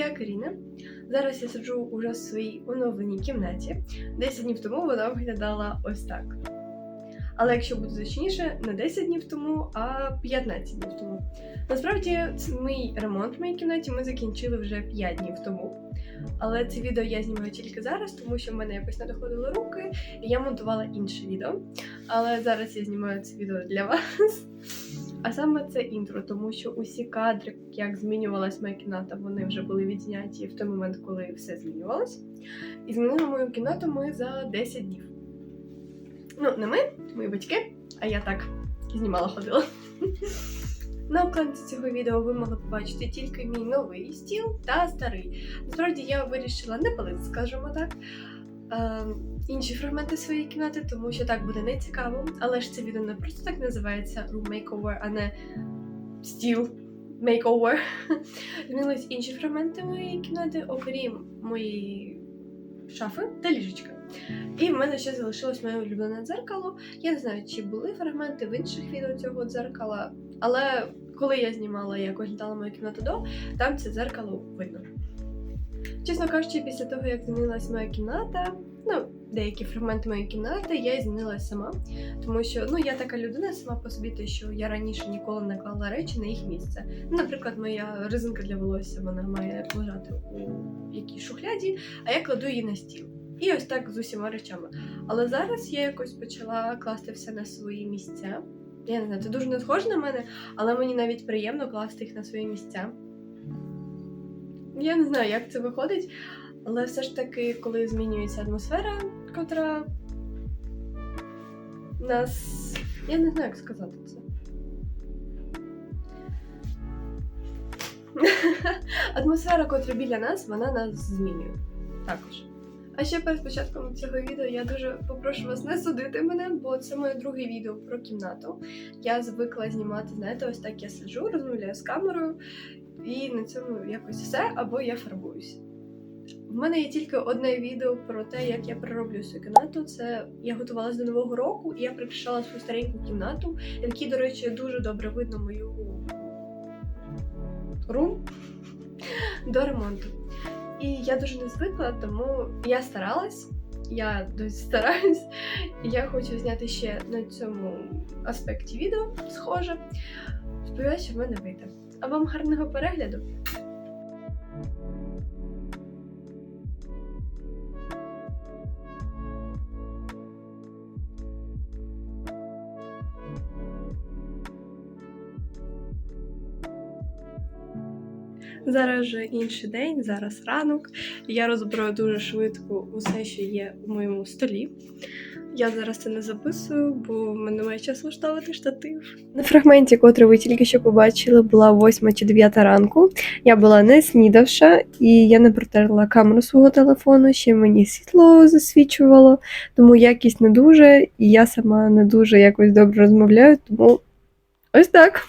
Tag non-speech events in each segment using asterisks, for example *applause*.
я Каріна. Зараз я сиджу уже в своїй оновленій кімнаті. 10 днів тому вона виглядала ось так. Але якщо бути точніше, не 10 днів тому, а 15 днів тому. Насправді, це мій ремонт в моїй кімнаті ми закінчили вже 5 днів тому. Але це відео я знімаю тільки зараз, тому що в мене якось не доходили руки, і я монтувала інше відео. Але зараз я знімаю це відео для вас. А саме це інтро, тому що усі кадри, як змінювалась моя кімната, вони вже були відзняті в той момент, коли все змінювалось. І змінили мою кімнату ми за 10 днів. Ну, не ми, мої батьки, а я так знімала ходила. *laughs* На обкладинці цього відео ви могли побачити тільки мій новий стіл та старий. Насправді я вирішила не палити, скажімо так. Е, Інші фрагменти своєї кімнати, тому що так буде нецікаво. Але ж це відео не просто так називається Room Makeover, а не стіл Makeover. *laughs* Змінились інші фрагменти моєї кімнати, окрім моєї шафи та ліжечка. І в мене ще залишилось моє улюблене дзеркало. Я не знаю, чи були фрагменти в інших відео цього дзеркала, але коли я знімала, як оглядала мою кімнату до, там це дзеркало видно. Чесно кажучи, після того, як змінилась моя кімната, ну, деякі фрагменти моєї кімнати, я і змінилася сама. Тому що ну, я така людина сама по собі, те, що я раніше ніколи не клала речі на їх місце. Ну, Наприклад, моя резинка для волосся вона має лежати у якійсь шухляді, а я кладу її на стіл. І ось так з усіма речами. Але зараз я якось почала класти все на свої місця. Я не знаю, це дуже не схоже на мене, але мені навіть приємно класти їх на свої місця. Я не знаю, як це виходить, але все ж таки, коли змінюється атмосфера, котра нас. Я не знаю, як сказати це. *laughs* Атмосфера, котра біля нас, вона нас змінює. Також. А ще перед початком цього відео я дуже попрошу вас не судити мене, бо це моє друге відео про кімнату. Я звикла знімати, знаєте, ось так я сиджу, розмовляю з камерою, і на цьому якось все, або я фарбуюсь. В мене є тільки одне відео про те, як я перероблю свою кімнату. Це я готувалася до нового року, і я прикрашала свою стареньку кімнату, в якій, до речі, дуже добре видно мою рум *laughs* до ремонту. І я дуже не звикла, тому я старалась, я досі стараюсь, я хочу зняти ще на цьому аспекті відео схоже. Сподіваюся, що в мене вийде. А вам гарного перегляду! Зараз вже інший день, зараз ранок. Я розбираю дуже швидко усе, що є у моєму столі. Я зараз це не записую, бо в мене немає часу влаштовувати штатив. На фрагменті, котрий ви тільки що побачили, була 8 чи 9 ранку. Я була не снідавша, і я не протерла камеру свого телефону, ще мені світло засвічувало, тому якість не дуже, і я сама не дуже якось добре розмовляю, тому ось так.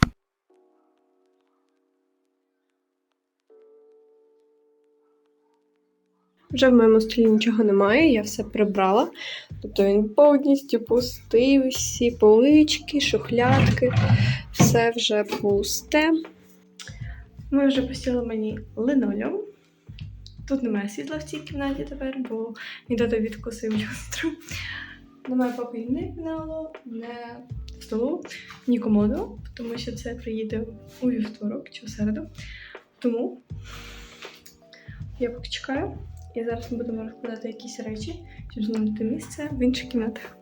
Вже в моєму столі нічого немає, я все прибрала. Тобто він повністю пустий, всі полички, шухлядки, все вже пусте. Ми вже постіли мені линолеум. Тут немає світла в цій кімнаті тепер, бо тато відкусив люстру. Немає поки ні пеналу, не столу, ні комоду, тому що це приїде у вівторок чи у середу. Тому я поки чекаю. І зараз ми будемо розкладати якісь речі, щоб знайти місце в інших кімнатах.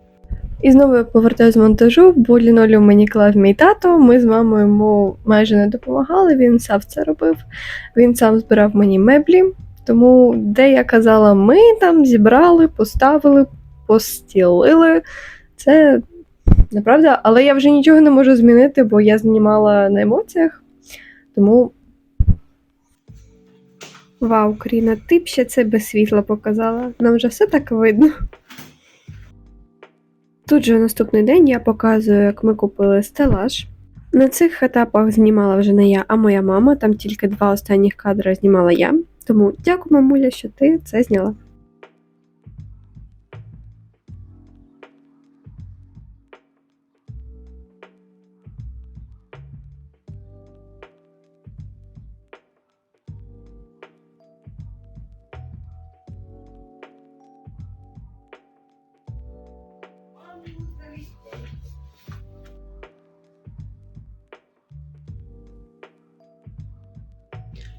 І знову я повертаю з монтажу, бо лінолеум мені клав мій тато. Ми з мамою йому майже не допомагали, він сам це робив. Він сам збирав мені меблі. Тому, де я казала, ми там зібрали, поставили, постілили. Це неправда, але я вже нічого не можу змінити, бо я знімала на емоціях. Тому Вау, Кріна, ти б ще це без світла показала. Нам вже все так видно. Тут же наступний день я показую, як ми купили стелаж. На цих етапах знімала вже не я, а моя мама. Там тільки два останніх кадри знімала я. Тому дякую, мамуля, що ти це зняла.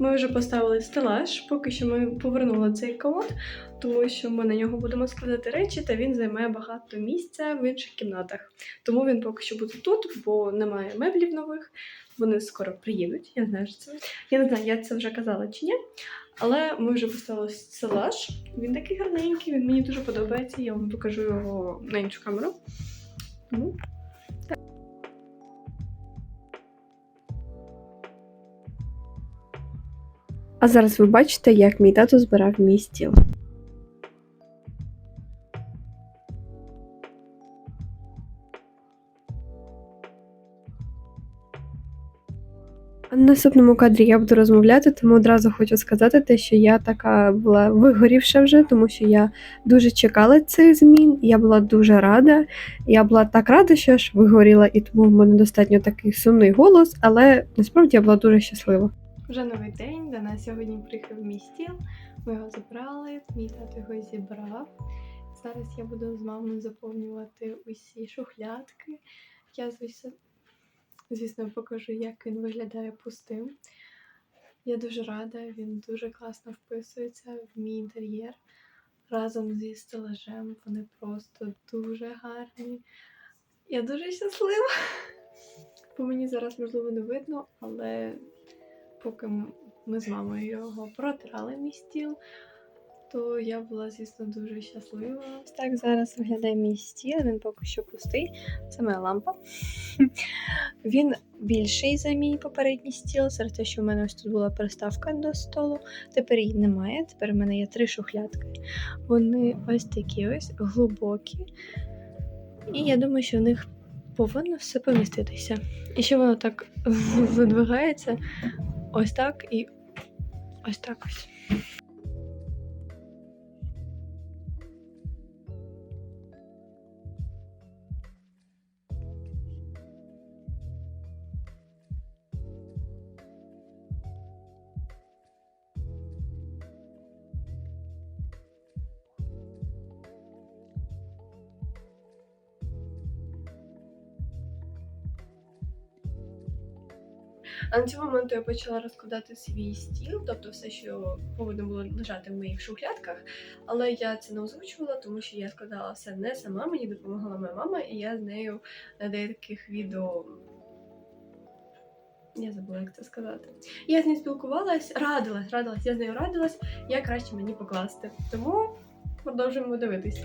Ми вже поставили стелаж, поки що ми повернули цей комод, тому що ми на нього будемо складати речі, та він займає багато місця в інших кімнатах. Тому він поки що буде тут, бо немає меблів нових. Вони скоро приїдуть. Я знаю що це. Я не знаю, я це вже казала чи ні. Але ми вже поставили стелаж. Він такий гарненький, він мені дуже подобається. Я вам покажу його на іншу камеру. Ну, А зараз ви бачите, як мій тато збирав мій стіл. Наступному кадрі я буду розмовляти, тому одразу хочу сказати те, що я така була вигорівша вже, тому що я дуже чекала цих змін. Я була дуже рада. Я була так рада, що аж вигоріла, і тому в мене достатньо такий сумний голос, але насправді я була дуже щаслива. Вже новий день. До нас сьогодні приїхав мій стіл. Ми його забрали, мій тато його зібрав. Зараз я буду з мамою заповнювати усі шухлядки. Я, звісно, звісно, покажу, як він виглядає пустим. Я дуже рада, він дуже класно вписується в мій інтер'єр. Разом зі стелажем вони просто дуже гарні. Я дуже щаслива. По мені зараз, можливо, не видно, але поки ми з мамою його протирали мій стіл, то я була, звісно, дуже щаслива. Ось так зараз виглядає мій стіл, він поки що пустий. Це моя лампа. *laughs* Він більший за мій попередній стіл, через те, що в мене ось тут була приставка до столу. Тепер її немає. Тепер в мене є три шухлядки. Вони ось такі ось глибокі. І я думаю, що в них повинно все поміститися. І ще воно так *laughs* задвигається ось так і ось так ось. А на цьому моменту я почала розкладати свій стіл, тобто все, що повинно було лежати в моїх шухлядках. Але я це не озвучувала, тому що я складала все не сама, мені допомагала моя мама, і я з нею на деяких відео. Я забула, як це сказати. Я з нею спілкувалась, радилась, радилась, я з нею радилась, як краще мені покласти. Тому продовжуємо дивитись.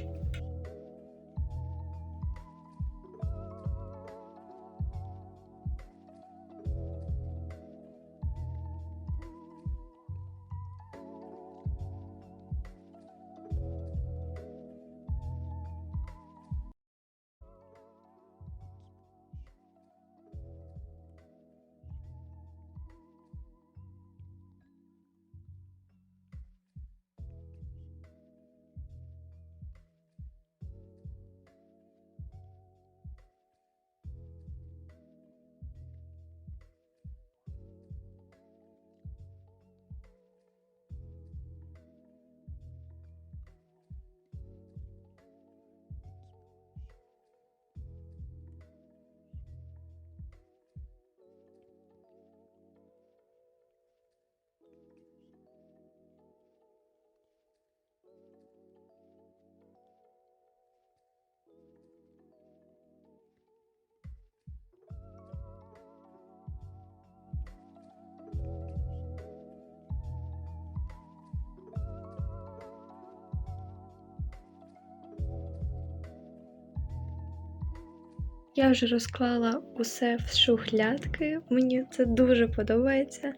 Я вже розклала усе в шухлядки. Мені це дуже подобається.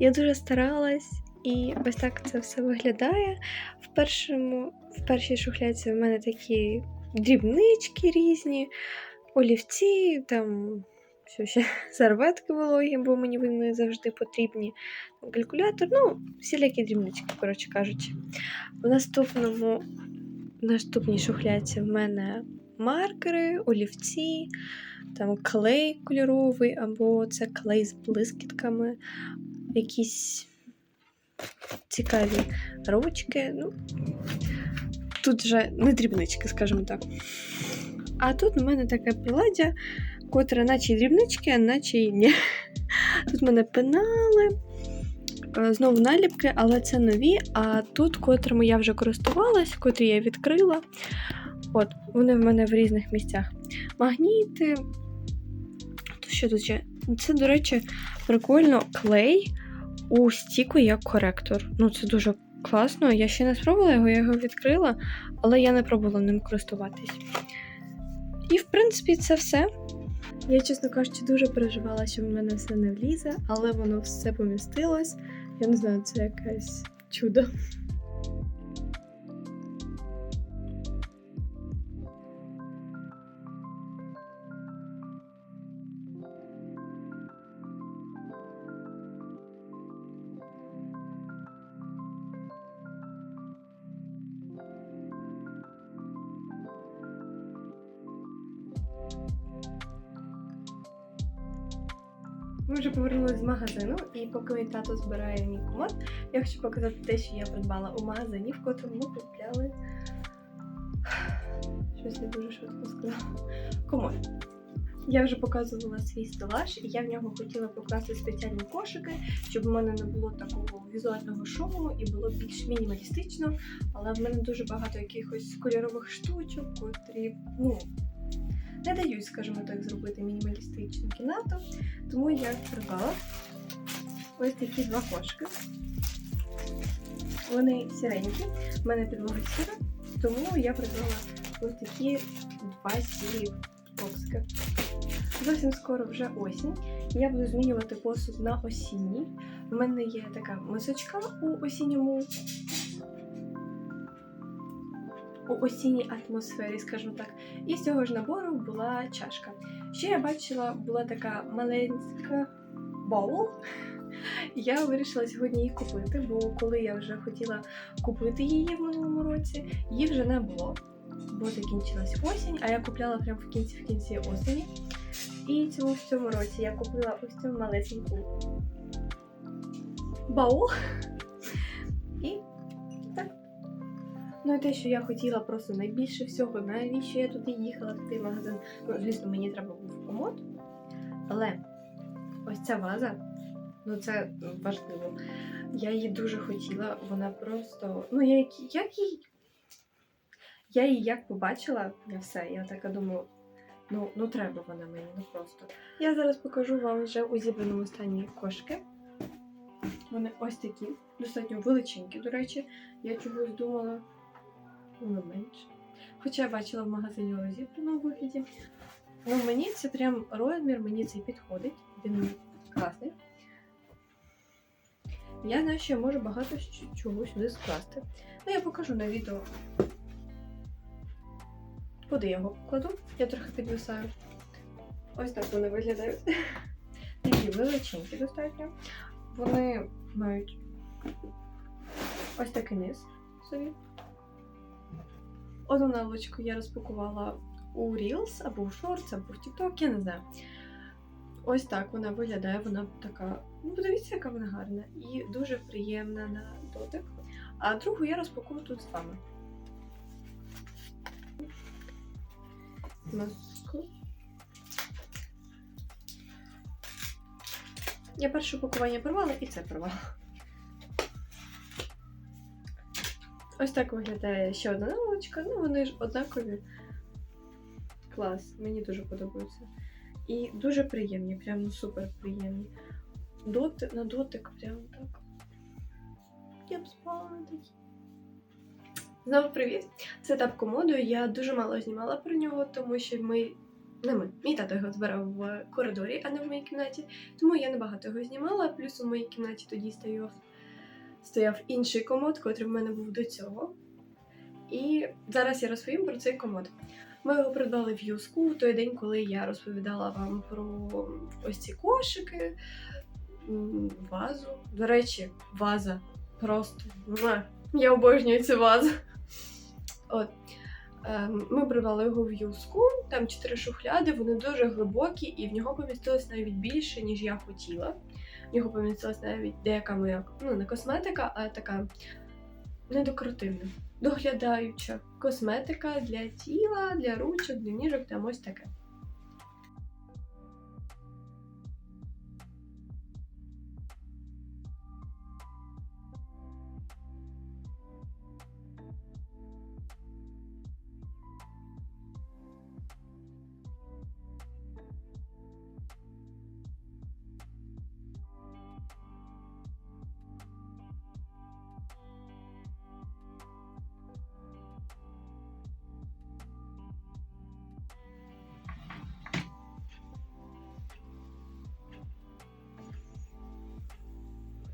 Я дуже старалась, і ось так це все виглядає. В, першому, в першій шухлядці в мене такі дрібнички різні, олівці, там що ще, *laughs* серветки вологі, бо мені вони завжди потрібні. Калькулятор, ну, всілякі дрібнички, коротше кажучи. В наступному, в наступній шухлядці в мене маркери, олівці, там клей кольоровий, або це клей з блискітками, якісь цікаві ручки. Ну, тут вже не дрібнички, скажімо так. А тут у мене таке приладдя, котре наче дрібнички, а наче і ні. Тут в мене пенали, е, знову наліпки, але це нові. А тут, котрими я вже користувалась, котрі я відкрила. От, вони в мене в різних місцях. Магніти. То що тут ще? Це, до речі, прикольно клей у стіку як коректор. Ну, це дуже класно. Я ще не спробувала його, я його відкрила, але я не пробувала ним користуватись. І, в принципі, це все. Я, чесно кажучи, дуже переживала, що в мене все не влізе, але воно все помістилось. Я не знаю, це якесь чудо. Ми вже повернулися з магазину, і поки мій тато збирає мій комод, я хочу показати те, що я придбала у магазині, в котрому ми купляли. Щось не дуже швидко сказала. Комод. Я вже показувала свій стелаж, і я в нього хотіла покласти спеціальні кошики, щоб у мене не було такого візуального шуму і було більш мінімалістично. Але в мене дуже багато якихось кольорових штучок, котрі, ну, не дають, скажімо так, зробити мінімалістичну кімнату. Тому я придбала ось такі два кошики. Вони сіренькі, в мене підлога сіра, тому я придбала ось такі два сірі боксики. Зовсім скоро вже осінь. Я буду змінювати посуд на осінній. У мене є така мисочка у осінньому. У осінній атмосфері, скажімо так. І з цього ж набору була чашка. Ще я бачила, була така маленька боул. Я вирішила сьогодні її купити, бо коли я вже хотіла купити її в минулому році, її вже не було. Бо закінчилась осінь, а я купляла прямо в кінці в кінці осені. І цьому в цьому році я купила ось цю малесеньку баул. Ну і те, що я хотіла просто найбільше всього, навіщо я туди їхала в той магазин. Ну, звісно, мені треба був комод. Але ось ця ваза, ну це важливо. Я її дуже хотіла, вона просто. Ну, я як її. Я її як побачила, я все, я така думаю, ну, ну треба вона мені, ну просто. Я зараз покажу вам вже у зібраному стані кошки. Вони ось такі, достатньо величенькі, до речі. Я чогось думала, ну, менше. Хоча я бачила в магазині у розібраному вигляді. Ну, мені це прям розмір, мені це підходить. Він класний. Я знаю, що я можу багато чого сюди скласти. Ну, я покажу на відео. Куди я його покладу? Я трохи підвисаю. Ось так вони виглядають. Такі величенькі достатньо. Вони мають ось такий низ собі. Одну наволочку я розпакувала у Reels або в Shorts, або в TikTok, я не знаю. Ось так вона виглядає, вона така. Ну, подивіться, яка вона гарна і дуже приємна на дотик. А другу я розпакую тут з вами. Маску. Я перше пакування порвала і це порвала. Ось так виглядає ще одна наволочка. Ну, вони ж однакові. Клас, мені дуже подобаються. І дуже приємні, прям супер приємні. Доти, на дотик прям так. Я б спала на такі. Знову привіт! Це етап комоду. Я дуже мало знімала про нього, тому що ми. Не ми, мій тато його збирав в коридорі, а не в моїй кімнаті. Тому я небагато його знімала. Плюс у моїй кімнаті тоді стояв, стояв інший комод, котрий в мене був до цього. І зараз я розповім про цей комод. Ми його придбали в юску в той день, коли я розповідала вам про ось ці кошики, вазу. До речі, ваза просто. Я обожнюю цю вазу. От. Ем, Ми придбали його в юску, там чотири шухляди, вони дуже глибокі, і в нього помістилось навіть більше, ніж я хотіла. В нього помістилась навіть деяка моя, ну не косметика, а така не декоративна, доглядаюча косметика для тіла, для ручок, для ніжок, там ось таке.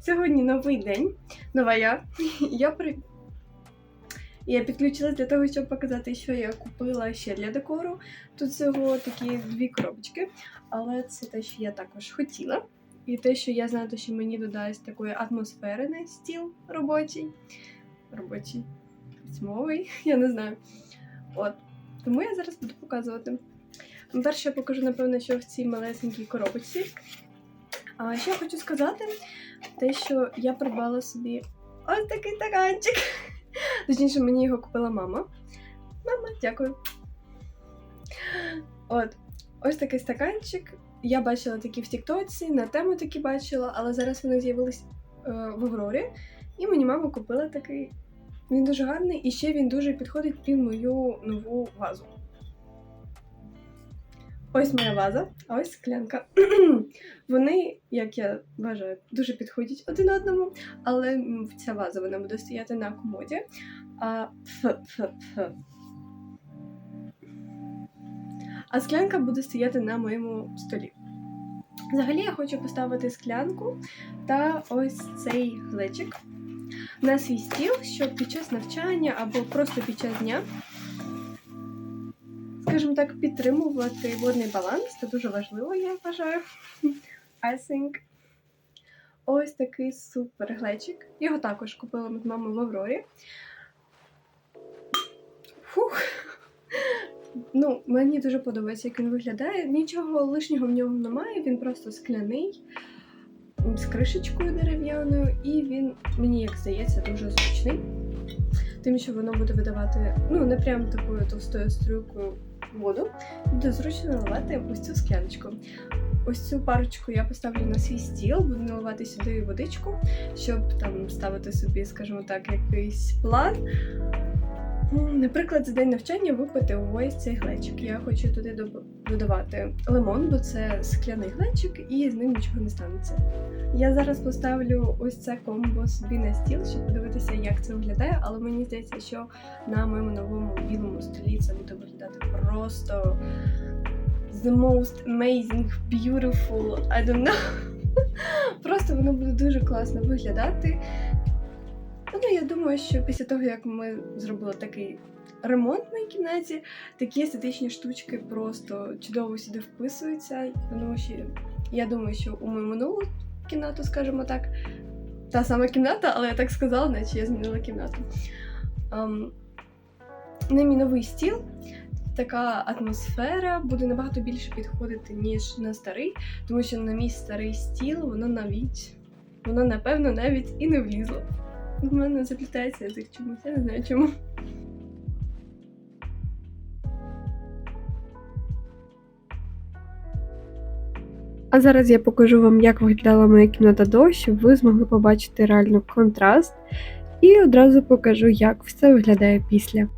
Сьогодні новий день, нова я. *laughs* Я при. Я підключилась для того, щоб показати, що я купила ще для декору. Тут всього такі дві коробочки, але це те, що я також хотіла. І те, що я знаю, що мені додасть такої атмосфери на стіл робочий. Робочий, письмовий, *laughs* я не знаю. От. Тому я зараз буду показувати. Перше я покажу, напевно, що в цій малесенькій коробочці. А ще я хочу сказати, те, що я придбала собі ось такий стаканчик. Точніше, мені його купила мама. Мама, дякую. От, ось такий стаканчик. Я бачила такі в Тіктоці, на тему такі бачила, але зараз вони з'явились е, в Аврорі. І мені мама купила такий. Він дуже гарний і ще він дуже підходить під мою нову вазу. Ось моя ваза, а ось склянка. *clears throat* Вони, як я вважаю, дуже підходять один одному, але ця ваза вона буде стояти на комоді. А, а склянка буде стояти на моєму столі. Взагалі я хочу поставити склянку та ось цей глечик на свій стіл, щоб під час навчання або просто під час дня, скажімо так, підтримувати водний баланс. Це дуже важливо, я вважаю. I think. Ось такий супер глечик. Його також купила від мами в Аврорі. Фух. Ну, мені дуже подобається, як він виглядає. Нічого лишнього в ньому немає, він просто скляний з кришечкою дерев'яною, і він, мені як здається, дуже зручний. Тим, що воно буде видавати, ну, не прям такою товстою струйкою воду, буде зручно наливати ось цю скляночку. Ось цю парочку я поставлю на свій стіл, буду наливати сюди водичку, щоб там ставити собі, скажімо так, якийсь план. Ну, Наприклад, за день навчання випити ось цей глечик. Я хочу туди додавати лимон, бо це скляний глечик, і з ним нічого не станеться. Я зараз поставлю ось це комбо собі на стіл, щоб подивитися, як це виглядає, але мені здається, що на моєму новому білому столі це буде виглядати просто the most amazing, beautiful, I don't know. *laughs* Просто воно буде дуже класно виглядати. Ну, я думаю, що після того, як ми зробили такий ремонт в моїй кімнаті, такі естетичні штучки просто чудово сюди вписуються. Тому що я думаю, що у мою минулу кімнату, скажімо так, та сама кімната, але я так сказала, наче я змінила кімнату. Ем, на мій новий стіл така атмосфера буде набагато більше підходити, ніж на старий, тому що на мій старий стіл воно навіть, воно напевно навіть і не влізло. В мене заплітається язик чомусь, я не знаю чому. А зараз я покажу вам, як виглядала моя кімната до, щоб ви змогли побачити реально контраст. І одразу покажу, як все виглядає після.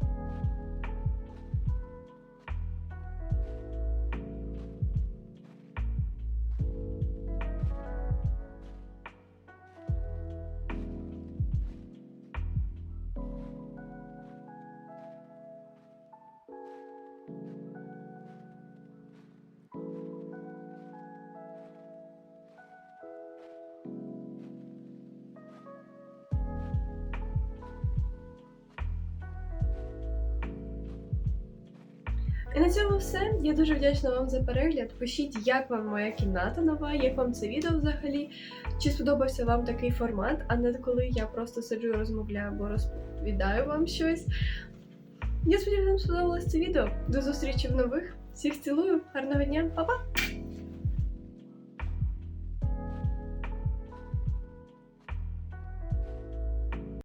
На цьому все. Я дуже вдячна вам за перегляд. Пишіть, як вам моя кімната нова, як вам це відео взагалі. Чи сподобався вам такий формат, а не коли я просто сиджу розмовляю або розповідаю вам щось. Я сподіваюся, вам сподобалось це відео. До зустрічі в нових. Всіх цілую, гарного дня, па-па!